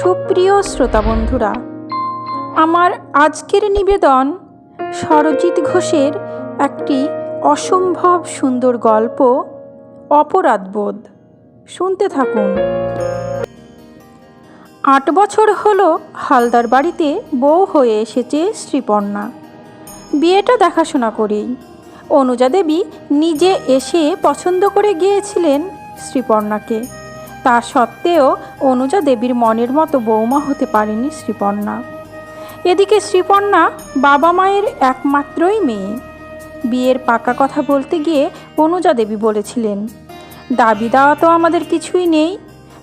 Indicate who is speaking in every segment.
Speaker 1: সুপ্রিয় শ্রোতা বন্ধুরা, আমার আজকের নিবেদন সরজিৎ ঘোষের একটি অসম্ভব সুন্দর গল্প অপরাধবোধ শুনতে থাকুন। আট বছর হলো হালদার বাড়িতে বউ হয়ে এসেছে শ্রীপর্ণা। বিয়েটা দেখাশোনা করেই। অনুজা দেবী নিজে এসে পছন্দ করে গিয়েছিলেন শ্রীপর্ণাকে। তা সত্ত্বেও অনুজা দেবীর মনের মতো বৌমা হতে পারেনি শ্রীপর্ণা। এদিকে শ্রীপর্ণা বাবা মায়ের একমাত্রই মেয়ে। বিয়ের পাকা কথা বলতে গিয়ে অনুজা দেবী বলেছিলেন, দাবি দেওয়া তো আমাদের কিছুই নেই,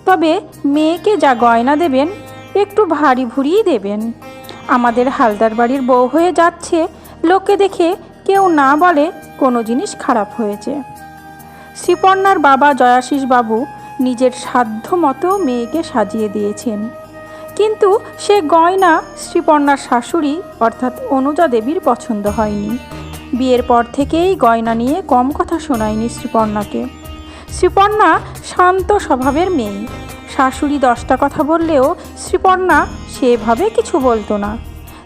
Speaker 1: তবে মেয়েকে যা গয়না দেবেন, একটু ভারী ভুরিই দেবেন। আমাদের হালদার বাড়ির বউ হয়ে যাচ্ছে লোকে দেখে কেউ না বলে কোনো জিনিস খারাপ হয়েছে। শ্রীপর্ণার বাবা জয়াশিস বাবু নিজের সাধ্য মতো মেয়েকে সাজিয়ে দিয়েছেন। কিন্তু সে গয়না শ্রীপর্ণার শাশুড়ি, অর্থাৎ অনুজা দেবীর পছন্দ হয়নি। বিয়ের পর থেকেই গয়না নিয়ে কম কথা শোনায়নি শ্রীপর্ণাকে। শ্রীপর্ণা শান্ত স্বভাবের মেয়ে। শাশুড়ি দশটা কথা বললেও শ্রীপর্ণা সেভাবে কিছু বলতো না।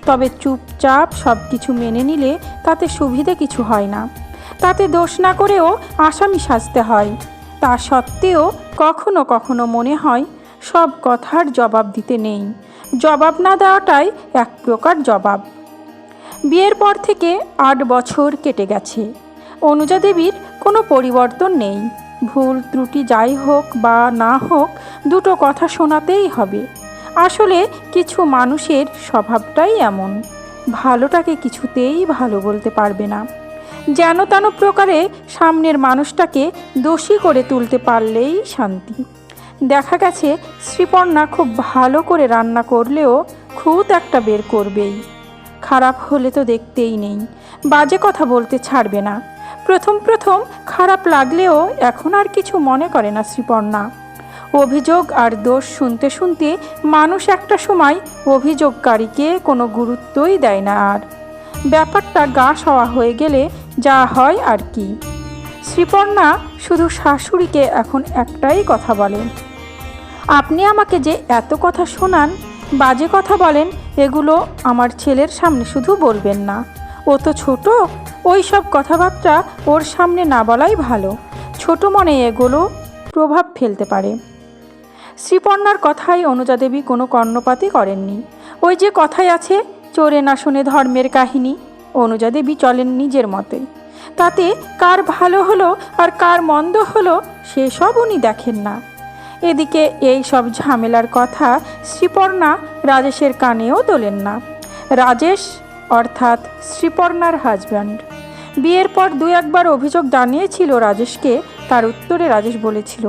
Speaker 1: তবে চুপচাপ সব কিছু মেনে নিলে তাতে সুবিধে কিছু হয় না। তাতে দোষ না করেও আসামি সাজতে হয়। তা সত্ত্বেও কখনো কখনো মনে হয় সব কথার জবাব দিতে নেই। জবাব না দেওয়াটাই এক প্রকার জবাব। বিয়ের পর থেকে আট বছর কেটে গেছে। অনুজা দেবীর কোনো পরিবর্তন নেই। ভুল, ত্রুটি যাই হোক বা না হোক, দুটো কথা শোনাতেই হবে। আসলে কিছু মানুষের স্বভাবটাই এমন। ভালোটাকে কিছুতেই ভালো বলতে পারবে না। যেন তেন প্রকারে সামনের মানুষটাকে দোষী করে তুলতে পারলেই শান্তি। দেখা গেছে শ্রীপর্ণা খুব ভালো করে রান্না করলেও খুঁত একটা বের করবেই। খারাপ হলে তো দেখতেই নেই, বাজে কথা বলতে ছাড়বে না। প্রথম প্রথম খারাপ লাগলেও এখন আর কিছু মনে করে না শ্রীপর্ণা। অভিযোগ আর দোষ শুনতে শুনতে মানুষ একটা সময় অভিযোগকারীকে কোনো গুরুত্বই দেয় না আর। ব্যাপারটা গা সওয়া হয়ে গেলে যা হয় আর কি। শ্রীপর্ণা শুধু শাশুড়িকে এখন একটাই কথা বলেন। আপনি আমাকে যে এত কথা শোনান, বাজে কথা বলেন, এগুলো আমার ছেলের সামনে শুধু বলবেন না। ও তো ছোট, ওই সব কথাবার্তা ওর সামনে না বলাই ভালো। ছোট মনে এগুলো প্রভাব ফেলতে পারে। শ্রীপর্ণার কথায় অনুজা দেবী কোনো কর্ণপাতই করেননি। ওই যে কথাই আছে, চোরে না শুনে ধর্মের কাহিনী। অনুজা দেবী চলেন নিজের মতে। তাতে কার ভালো হলো আর কার মন্দ হলো সেসব উনি দেখেন না। এদিকে এই সব ঝামেলার কথা শ্রীপর্ণা রাজেশের কানেও তোলেন না। রাজেশ অর্থাৎ শ্রীপর্ণার হাজব্যান্ড বিয়ের পর দু একবার অভিযোগ জানিয়েছিল রাজেশকে, তার উত্তরে রাজেশ বলেছিল,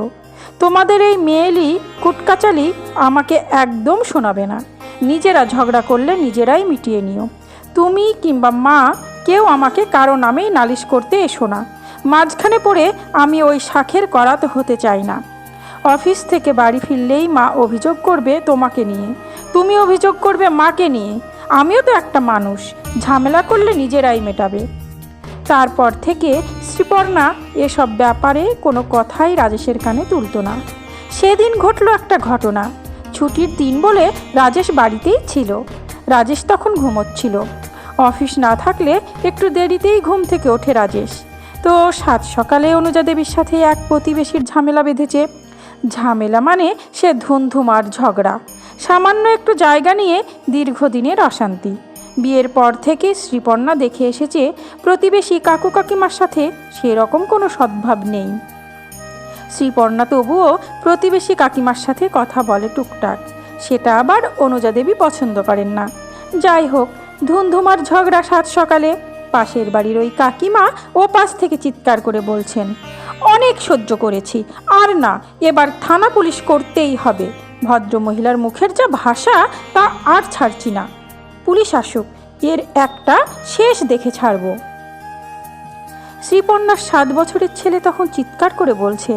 Speaker 1: তোমাদের এই মেয়েলি, কুটকাচালি আমাকে একদম শোনাবে না। নিজেরা ঝগড়া করলে নিজেরাই মিটিয়ে নিও। তুমি কিংবা মা কেউ আমাকে কারও নামেই নালিশ করতে এসো না। মাঝখানে পড়ে আমি ওই শাখের করাত হতে চাই না। অফিস থেকে বাড়ি ফিরলেই মা অভিযোগ করবে তোমাকে নিয়ে। তুমি অভিযোগ করবে মাকে নিয়ে। আমিও তো একটা মানুষ। ঝামেলা করলে নিজেরাই মেটাবে। তারপর থেকে শ্রীপর্ণা এসব ব্যাপারে কোনো কথাই রাজেশের কানে তুলতো না। সেদিন ঘটলো একটা ঘটনা। ছুটির দিন বলে রাজেশ বাড়িতেই ছিল। রাজেশ তখন ঘুমোচ্ছিল। অফিস না থাকলে একটু দেরিতেই ঘুম থেকে ওঠে রাজেশ। তো সাত সকালে অনুজা দেবীর সাথে এক প্রতিবেশীর ঝামেলা বেঁধেছে। ঝামেলা মানে সে ধুমধুমার ঝগড়া। সামান্য একটু জায়গা নিয়ে দীর্ঘদিনের অশান্তি। বিয়ের পর থেকে শ্রীপর্ণা দেখে এসেছে, প্রতিবেশী কাকু কাকিমার সাথে সেরকম কোনো সদ্ভাব নেই। শ্রীপর্ণা তবুও প্রতিবেশী কাকিমার সাথে কথা বলে টুকটাক। সেটা আবার অনুজা দেবী পছন্দ করেন না। যাই হোক ধুমধুমার ঝগড়া সাত সকালে পাশের বাড়ির ওই কাকিমা ও পাশ থেকে চিৎকার করে বলছেন, অনেক সহ্য করেছি, আর না, এবার থানা পুলিশ করতেই হবে। ভদ্র মহিলার মুখের যা ভাষা, তা আর ছাড়ছি না। পুলিশ আসুক, এর একটা শেষ দেখে ছাড়ব। শ্রীপন্নার সাত বছরের ছেলে তখন চিৎকার করে বলছে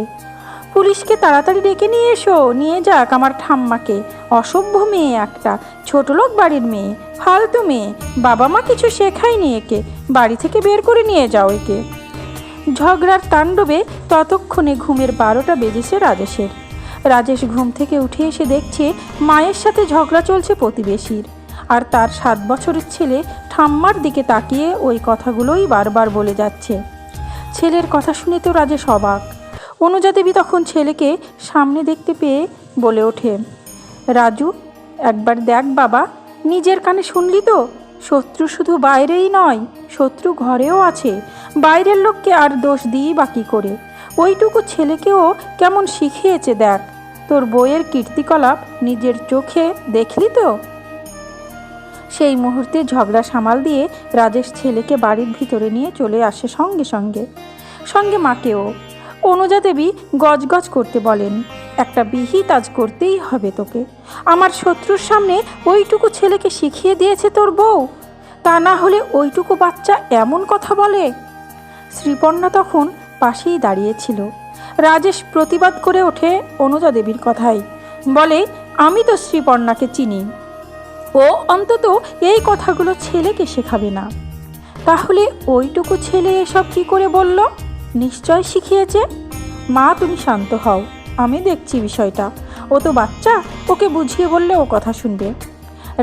Speaker 1: পুলিশকে তাড়াতাড়ি ডেকে নিয়ে এসো। নিয়ে যাক আমার ঠাম্মাকে। অসভ্য মেয়ে একটা, ছোট লোক বাড়ির মেয়ে, ফালতু মেয়ে। বাবা মা কিছু শেখায়নি একে। বাড়ি থেকে বের করে নিয়ে যাও একে। ঝগড়ার তাণ্ডবে ততক্ষণে ঘুমের বারোটা বেজেছে রাজেশের। রাজেশ ঘুম থেকে উঠে এসে দেখছে মায়ের সাথে ঝগড়া চলছে প্রতিবেশীর। আর তার সাত বছরের ছেলে ঠাম্মার দিকে তাকিয়ে ওই কথাগুলোই বারবার বলে যাচ্ছে। ছেলের কথা শুনে তো রাজেশ অবাক। অনুজা দেবী তখন ছেলেকে সামনে দেখতে পেয়ে বলে ওঠে, রাজু, একবার দেখ বাবা, নিজের কানে শুনলি তো? শত্রু শুধু বাইরেই নয়, শত্রু ঘরেও আছে। বাইরের লোককে আর দোষ দিই বা কী করে? ওইটুকু ছেলেকেও কেমন শিখিয়েছে দেখ। তোর বইয়ের কীর্তিকলাপ নিজের চোখে দেখলি তো? সেই মুহূর্তে ঝগড়া সামাল দিয়ে রাজেশ ছেলেকে বাড়ির ভিতরে নিয়ে চলে আসে সঙ্গে সঙ্গে। সঙ্গে মাকেও। অনুজা দেবী গজগজ করতে বলেন, একটা বিহিত আজ করতেই হবে তোকে। আমার শত্রুর সামনে ওইটুকু ছেলেকে শিখিয়ে দিয়েছে তোর বউ। তা না হলে ওইটুকু বাচ্চা এমন কথা বলে? শ্রীপর্ণা তখন পাশেই দাঁড়িয়েছিল। রাজেশ প্রতিবাদ করে ওঠে অনুজা দেবীর কথাই বলে, আমি তো শ্রীপর্ণাকে চিনি। ও অন্তত এই কথাগুলো ছেলেকে শেখাবে না। তাহলে ওইটুকু ছেলে এসব কি করে বলল? নিশ্চয় শিখিয়েছে? মা, তুমি শান্ত হও। আমি দেখছি বিষয়টা। ও তো বাচ্চা, ওকে বুঝিয়ে বললে ও কথা শুনবে।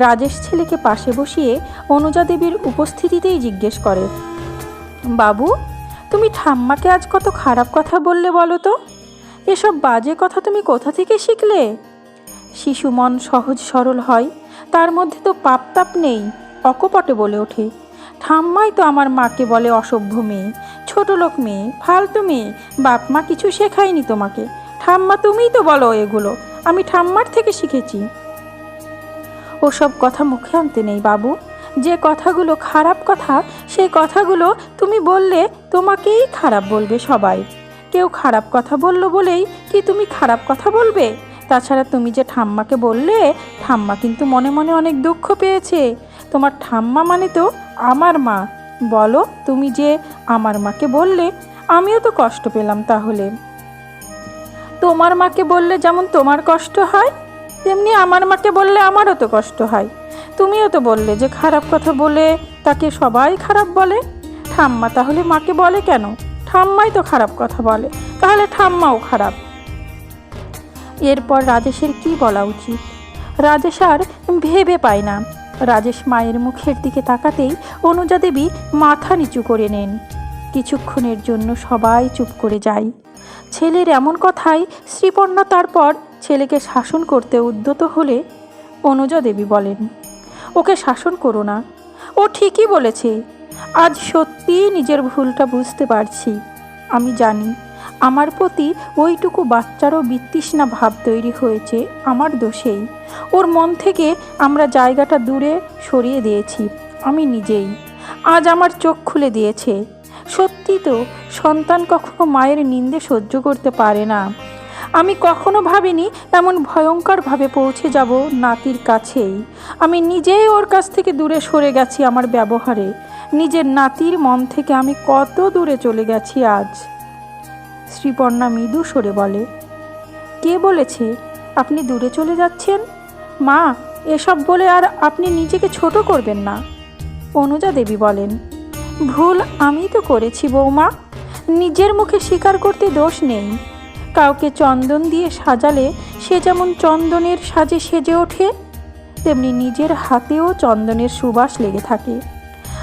Speaker 1: রাজেশ ছেলেকে পাশে বসিয়ে অনুজা দেবীর উপস্থিতিতেই জিজ্ঞেস করে, বাবু, তুমি ঠাম্মাকে আজ কত খারাপ কথা বললে বলো তো? এসব বাজে কথা তুমি কোথা থেকে শিখলে? শিশু মন সহজ সরল হয়, তার মধ্যে তো পাপ তাপ নেই, অকপটে বলে ওঠে। ঠাম্মাই তো আমার মাকে বলে অসভ্য মেয়ে, ছোট লোক মেয়ে, ফালতু মেয়ে, বাপ মা কিছু শেখায়নি তোমাকে। ঠাম্মা তুমিই তো বলো এগুলো, আমি ঠাম্মার থেকে শিখেছি। ওসব কথা মুখে আনতে নেই বাবু। যে কথাগুলো খারাপ কথা, সেই কথাগুলো তুমি বললে তোমাকেই খারাপ বলবে সবাই। কেউ খারাপ কথা বলল বলেই কি তুমি খারাপ কথা বলবে? তাছাড়া তুমি যে ঠাম্মাকে বললে, ঠাম্মা কিন্তু মনে মনে অনেক দুঃখ পেয়েছে। তোমার ঠাম্মা মানে তো আমার মা। বলো, তুমি যে আমার মাকে বললে, আমিও তো কষ্ট পেলাম তাহলে। তোমার মাকে বললে যেমন তোমার কষ্ট হয়, তেমনি আমার মাকে বললে আমারও তো কষ্ট হয়। তুমিও তো বললে যে খারাপ কথা বলে তাকে সবাই খারাপ বলে। ঠাম্মা তাহলে মাকে বলে কেন? ঠাম্মাই তো খারাপ কথা বলে, তাহলে ঠাম্মাও খারাপ। এরপর রাজেশের কি বলা উচিত? রাজেশ আর ভেবে পায় না। রাজেশ মায়ের মুখের দিকে তাকাতেই অনুজা দেবী মাথা নিচু করে নেন। কিছুক্ষণের জন্য সবাই চুপ করে যায়। ছেলের এমন কথাই শ্রীপর্ণা তারপর ছেলেকে শাসন করতে উদ্যত হলে অনুজা দেবী বলেন, ওকে শাসন করো না। ও ঠিকই বলেছে। আজ সত্যিই নিজের ভুলটা বুঝতে পারছি। আমি জানি আমার প্রতি ওইটুকু বাচ্চারও বিতৃষ্ণা ভাব তৈরি হয়েছে, আমার দোষেই। ওর মন থেকে আমরা জায়গাটা দূরে সরিয়ে দিয়েছি, আমি নিজেই। আজ আমার চোখ খুলে দিয়েছে। সত্যি তো, সন্তান কখনো মায়ের নিন্দে সহ্য করতে পারে না। আমি কখনো ভাবিনি এমন ভয়ঙ্করভাবে পৌঁছে যাব নাতির কাছেই। আমি নিজেই ওর কাছ থেকে দূরে সরে গেছি আমার ব্যবহারে। নিজের নাতির মন থেকে আমি কত দূরে চলে গেছি আজ। শ্রীপর্ণা মৃদু সরে বলে, কে বলেছে আপনি দূরে চলে যাচ্ছেন? মা, এসব বলে আর আপনি নিজেকে ছোট করবেন না। অনুজা দেবী বলেন, ভুল আমি তো করেছি বৌমা। নিজের মুখে স্বীকার করতে দোষ নেই। কাউকে চন্দন দিয়ে সাজালে সে যেমন চন্দনের সাজে সেজে ওঠে, তেমনি নিজের হাতেও চন্দনের সুবাস লেগে থাকে।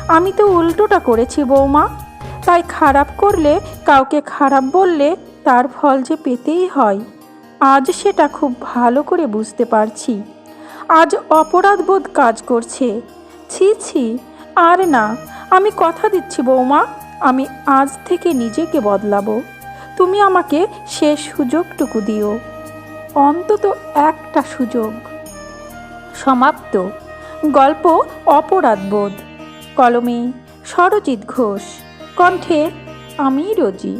Speaker 1: আমি তো উল্টোটা করেছি বৌমা। তাই খারাপ করলে, কাউকে খারাপ বললে তার ফল যে পেতেই হয়। আজ সেটা খুব ভালো করে বুঝতে পারছি। আজ অপরাধবোধ কাজ করছে। ছি ছি, আর না, আমি কথা দিচ্ছি বৌমা, আমি আজ থেকে নিজেকে বদলাবো। তুমি আমাকে শেষ সুযোগটুকু দিও। অন্তত একটা সুযোগ। সমাপ্ত। গল্প অপরাধবোধ। কলমে সরজিৎ ঘোষ। কণ্ঠে আমি রোজি।